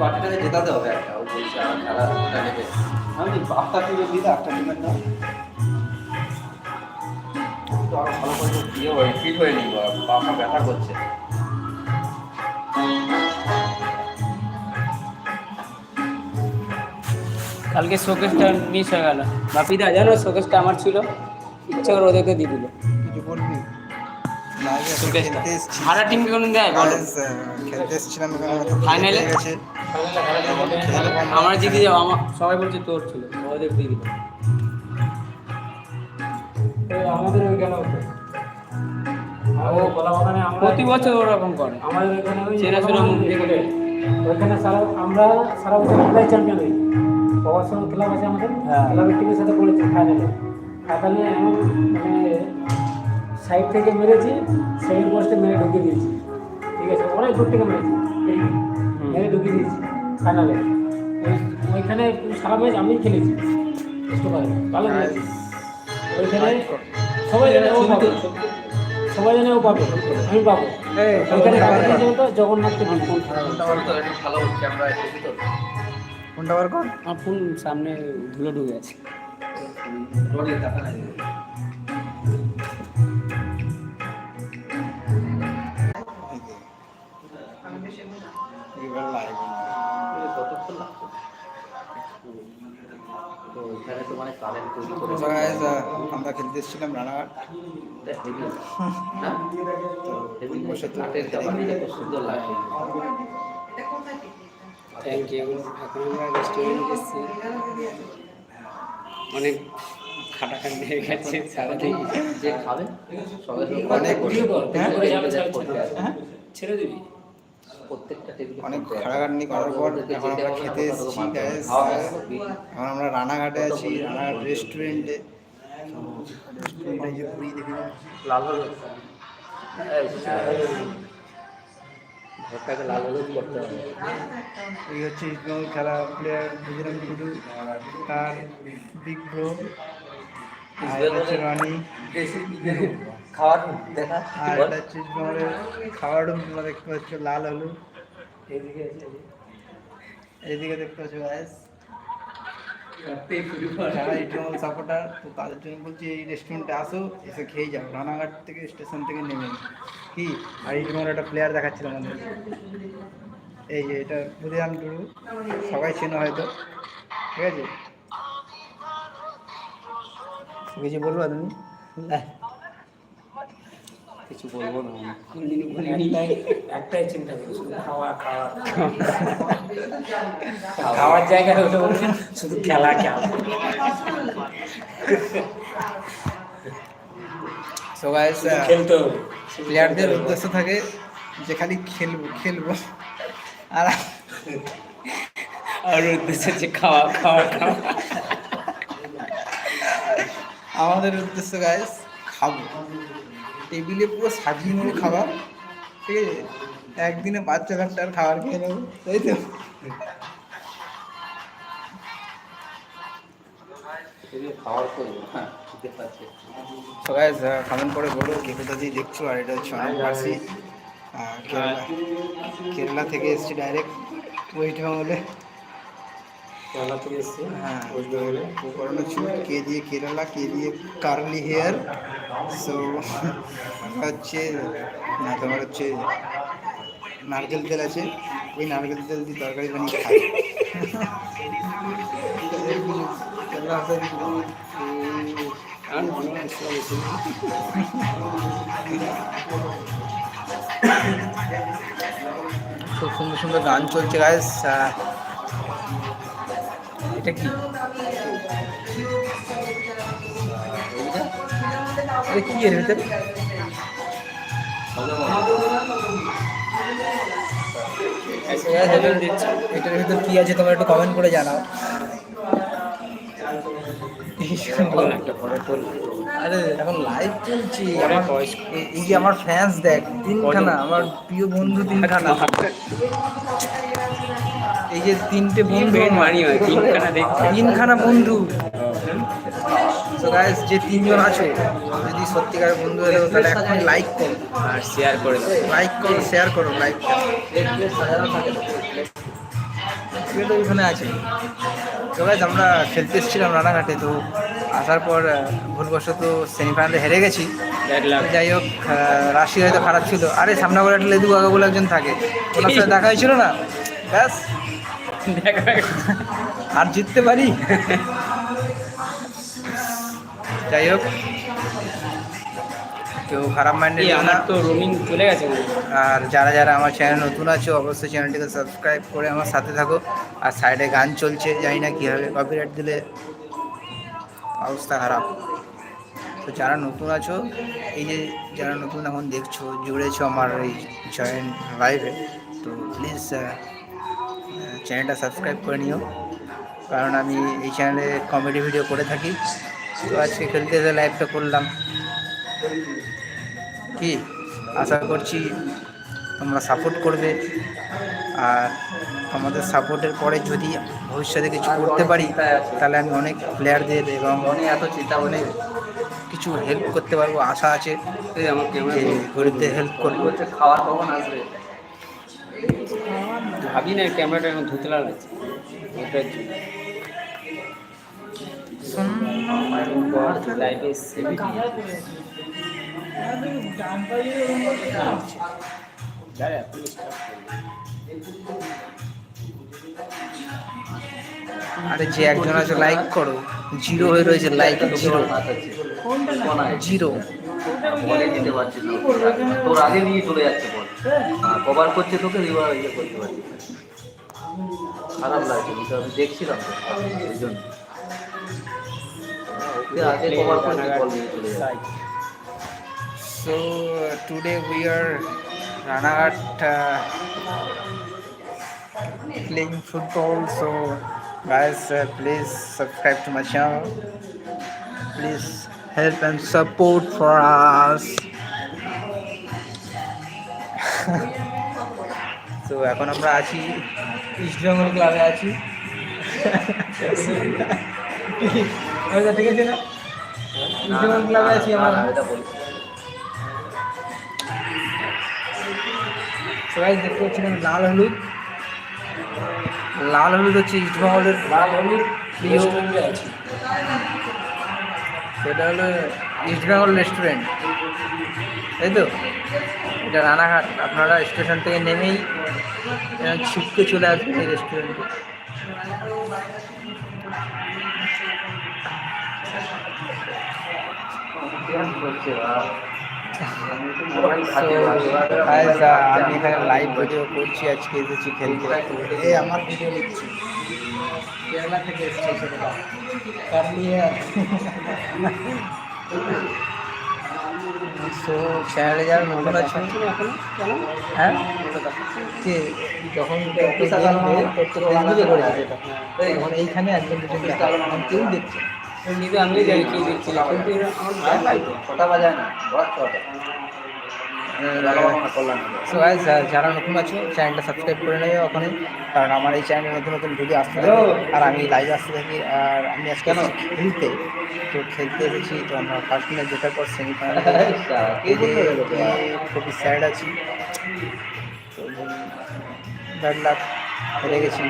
পার্টিটাকে জেতাতে হবে একটা ও বলছে আমার খেলাটা নেবে? আমি টিমের নাম আরও ভালো করে ইয়ে হয়ে ফিট হয়ে নিই বাবা ব্যথা করছে। কালকে শোকেসটা মিস হয়ে গেল। বাপিদা জানো শোকেসটা আমার ছিল? ইচ্ছে করে ওদেরকে দিয়ে দিল। কিছু বলবি? সারা টিমকে কোনো দেয় বলো। Guys, আহ, খেলতে এসেছিলাম এখানে আমরা জিতে আমার সবাই বলছে তোর ছিল ওদের দিয়ে দিল। আমাদের ওই হতো ও বলা ওখানে আমরা প্রতি বছর ওরকম করে। আমাদের ওইখানে ওই চেনাশোনা মুখ ওইখানে সারা আমরা সারা বছর আমরাই চ্যাম্পিয়ন হই। প্রবাসন ক্লাব আছে আমাদের। হ্যাঁ। ক্লাবের টিমের সাথে করেছি ফাইনালে ফাইনালে এমন মানে সাইড থেকে মেরেছি সেকেন্ড পোস্টে মেরে ঢুকিয়ে দিয়েছি। দূর থেকে মেরেছি মেরে ঢুকিয়ে দিয়েছি ফাইনালে। ওইখানে সারা ম্যাচ আমি খেলেছি। ভালো খেলেছি। ওইখানে সবাই জানে ও পাবে। সবাই জানে ও পাবে। আমি পাবো। এই, ওইখানে? জগন্নাথকে তো কোনটা বার কর? আমার ফোন সামনে ধুলো ঢুকে আছে। লাগে থ্যাংক ইউ এখন আমরা রেস্টুরেন্ট এসেছি অনেক খাটাখাটি হয়ে গেছে সারাদিন যে খাবে সবাই অনেক। হ্যাঁ? ছেড়ে দিবি। প্রত্যেকটা টেবিলে অনেক খাটাখাটনি করার পর এখন আমরা খেতে এসেছি এখন আমরা রানাঘাটে আছি রানাঘাট রেস্টুরেন্টে রেস্টুরেন্টে যে পুরি দেখে লাল হলুদ। ঘরটাকে লাল হলুদ করতে হবে। এই হচ্ছে ইস্টবেঙ্গল খেলা প্লেয়ার বুঝলাম টুডু তার বিগ ব্রো আর হচ্ছে রানি। খাওয়ার দেখা আর এটা খাওয়ার তোমরা দেখতে পাচ্ছ লাল হলুদ এইদিকে আছে, এইদিকে। দেখতে পাচ্ছ গাইস যারা সাপোর্টার তো তাদের জন্য বলছি এই রেস্টুরেন্টে আসো এসে খেয়ে যাও। রানাঘাট থেকে স্টেশন থেকে নেমে কি? আর ইস্টবেঙ্গল একটা প্লেয়ার দেখাচ্ছিল আমাদের এই যে এটা বুঝলাম টুডু। সবাই চেনো হয়তো। ঠিক আছে? কিছু বলব তুমি? কিছু বলব না। একটাই চিন্তা করি শুধু খাওয়া খাওয়া। খাওয়া। খাওয়ার জায়গায় হলে বলবে শুধু খেলা খেলা। সো গাইস খেলতে প্লেয়ারদের উদ্দেশ্য থাকে যে খালি খেলব খেলব। আর আর উদ্দেশ্য হচ্ছে খাওয়া খাওয়া খাওয়া। আমাদের উদ্দেশ্য গাইস খাব। টেবিলে পুরো সাজিয়ে নেব খাবার ঠিক আছে? একদিনে পাঁচ ছ ঘণ্টার খাবার খেয়ে নেব তাই তো? গাইস কমেন্ট করে বলো কে কোথা দিয়ে দেখছ আর এটা হচ্ছে অনেক পার্সি কেরালা কেরালা থেকে এসেছি ডাইরেক্ট ওয়েট বেঙ্গলে খেলা থেকে এসছে হ্যাঁ। পুরনো চুল কে দিয়ে কেরালা কে দিয়ে কার্লি হেয়ার সো হচ্ছে তোমার হচ্ছে নারকেল তেল আছে, ওই নারকেল তেল দিয়ে তরকারি বানিয়ে খাই। খুব সুন্দর সুন্দর গান চলছে গায়ে এটা কি এটা কি এর ভিতরে। এটার ভিতর কি আছে তোমরা একটু কমেন্ট করে জানাও। আরে এখন লাইভ চলছি। আমার এই- যে আমার ফ্যান্স দেখ তিনখানা আমার প্রিয় বন্ধু তিনখানা। এই যে তিনটে বন্ধু। তিনখানা বন্ধু। যে তিনজন আছো সত্যিকার বন্ধু থাকো তাহলে এখন লাইক করো। আর শেয়ার করে দাও। লাইক করো শেয়ার করো লাইক তো ওইখানে আছে। তো guys, আমরা খেলতে এসেছিলাম রানাঘাটে তো আসার পর ভুলবশত সেমিফাইনালে হেরে গেছি। যাই হোক রাশি হয়তো খারাপ ছিল। আরে সামনে করে একটা লেদু কাকা বলে একজন থাকে। ওনার সাথে দেখা হয়েছিল না? ব্যাস। আর জিততে পারি? যাই হোক। কেউ খারাপ মাইন্ডে আমার তো রোমিং চলে গেছে। আর যারা যারা আমার চ্যানেল নতুন আছে অবশ্যই চ্যানেলটিকে সাবস্ক্রাইব করে আমার সাথে থাকো। আর সাইডে গান চলছে জানি না কী হবে কপিরাইট দিলে অবস্থা খারাপ। তো যারা নতুন আছো এই যে যারা নতুন এখন দেখছ জুড়েছো আমার এই জয়েন্ট লাইভে তো প্লিজ চ্যানেলটা সাবস্ক্রাইব করে নিও। কারণ আমি এই চ্যানেলে কমেডি ভিডিও করে থাকি। তো আজকে খেলতে লাইভটা করলাম। কি? আশা করছি তোমরা সাপোর্ট করবে। আর আমাদের সাপোর্টের পরে যদি ভবিষ্যতে কিছু করতে পারি তাহলে আমি অনেক প্লেয়ারদের এবং অনেক এত চিন্তা অনেক কিছু হেল্প করতে পারব। আশা আছে যে গরিবদের হেল্প করব। হচ্ছে খাওয়ার কখন আসবে ভাবি না ক্যামেরাটা এখন ধুতে লাগছে ওটার জন্য লাইভে সেভি আরে যে একজন আছে লাইক করো। জিরো হয়ে রয়েছে লাইক জিরো জিরো বলে দিতে পারছি না। তোর আগে নিয়ে চলে যাচ্ছে বল। কভার করছে তোকে এবার ইয়ে করতে পারছি খারাপ লাগছে কিন্তু আমি দেখছিলাম তো এই জন্য। আগে কভার করছে বল নিয়ে চলে যাচ্ছে। So uh, today we are Ranaghat uh, playing football. So guys, uh, please subscribe to my channel. Please help and support for us. তো এখন আমরা আছি ইস্ট বেঙ্গল ক্লাবে আছি ওইটা ঠিক আছে না ইস্ট বেঙ্গল ক্লাবে আছি না, আমার সবাই দেখতে পাচ্ছিলেন লাল হলুদ। লাল হলুদ হচ্ছে ইস্টবেঙ্গলের লাল হলুদ প্রিয় সেটা হলো ইস্টবেঙ্গল রেস্টুরেন্ট তাই তো? এটা রানাঘাট। আপনারা স্টেশন থেকে নেমেই ছিটকে চলে আসবেন এই রেস্টুরেন্টে করছে uh, আমি এখানে লাইভ ভিডিও করছি আজকে এসেছি খেলতে। এই আমার ভিডিও লিখছি কেরালা থেকে এসেছি সেটা কারলিয়ে সো চ্যানেলে যারা নতুন আছেন হ্যাঁ? কে? যখন সেটা তখন এইখানে একজন দুজন দেখা কেউ দেখছে যারা নতুন আছো চ্যানেলটা সাবস্ক্রাইব করে নেবে ওখানে কারণ আমার এই চ্যানেলে নতুন নতুন ভিডিও আসতে থাকে আর আমি লাইভ আসতে থাকি আর আমি আজকে এসেছি খেলতে তো খেলতে এসেছি তো আমরা ফার্স্ট ম্যাচ জেতার পর সেমিফাইনাল খুবই স্যাড আছি ব্যাড লাক হেরে গেছি?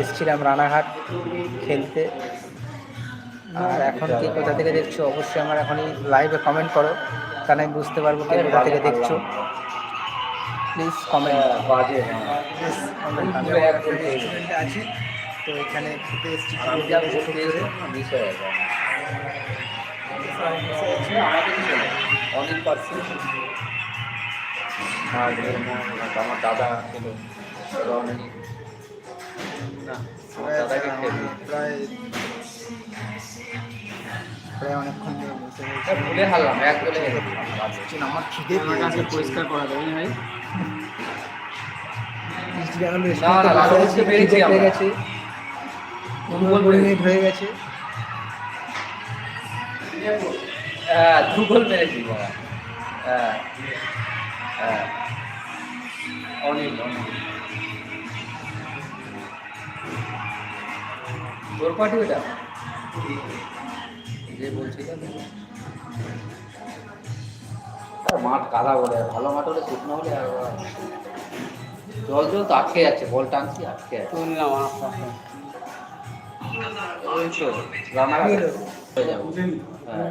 এসেছিলাম রানাঘাট খেলতে। আর এখন কে কোথা থেকে দেখছ অবশ্যই আমার এখনই লাইভে কমেন্ট করো তাহলে আমি বুঝতে পারব কে কোথা থেকে দেখছ। প্লিজ কমেন্ট আছি তো এখানে খেতে এসেছি? অনেক পার্সেন্ট আমার দাদা ছিল প্রায় প্রায় অনেকক্ষণ ধরে বসে ভুলে হারলাম এক বলে আমার খিদে আমার কাছে। পরিষ্কার করা যাবে ভাই। ইস্ট বেঙ্গল না, রেস্টুরেন্টে তোর পার্টি ওটা? যে বলছিলাম মাঠ কাদা বলে ভালো মাঠ হলে শুকনো হলে আর জল জল তো আটকে যাচ্ছে বল টানছি আটকে যাচ্ছে। তুললাম আমার পাশে ওই তো রান্নাঘাট হয়ে যাব হ্যাঁ।